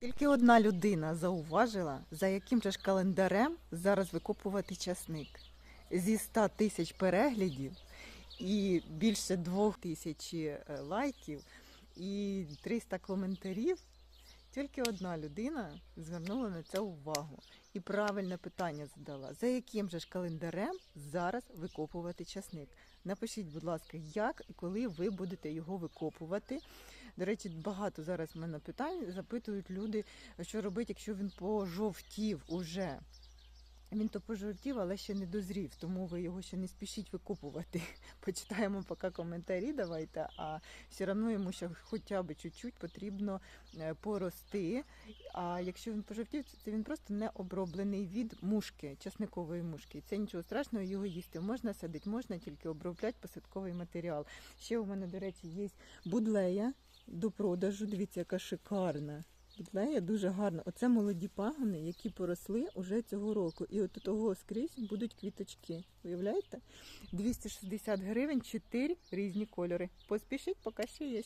Тільки одна людина зауважила, за яким же ж календарем зараз викопувати часник. Зі 100 тисяч переглядів і більше 2 тисяч е, лайків і 300 коментарів. Тільки одна людина звернула на це увагу і правильне питання задала: за яким же ж календарем зараз викопувати часник? Напишіть, будь ласка, як і коли ви будете його викопувати. До речі, багато зараз в мене питань запитують люди, що робити, якщо він пожовтів уже. Він то пожовтів, але ще не дозрів, тому ви його ще не спішіть викопувати. Почитаємо поки коментарі, давайте, а все одно йому ще хоча б чуть-чуть потрібно е, порости. А якщо він пожовтів, це він просто не оброблений від мушки, часникової мушки. Це нічого страшного, його їсти можна садити, можна тільки обробляти посадковий матеріал. Ще у мене, до речі, є будлея до продажу. Дивіться, яка шикарна. Будлея дуже гарна. Оце молоді пагони, які поросли уже цього року. І от того скрізь будуть квіточки. Уявляєте? 260 гривень, 4 різні кольори. Поспішіть, поки ще є.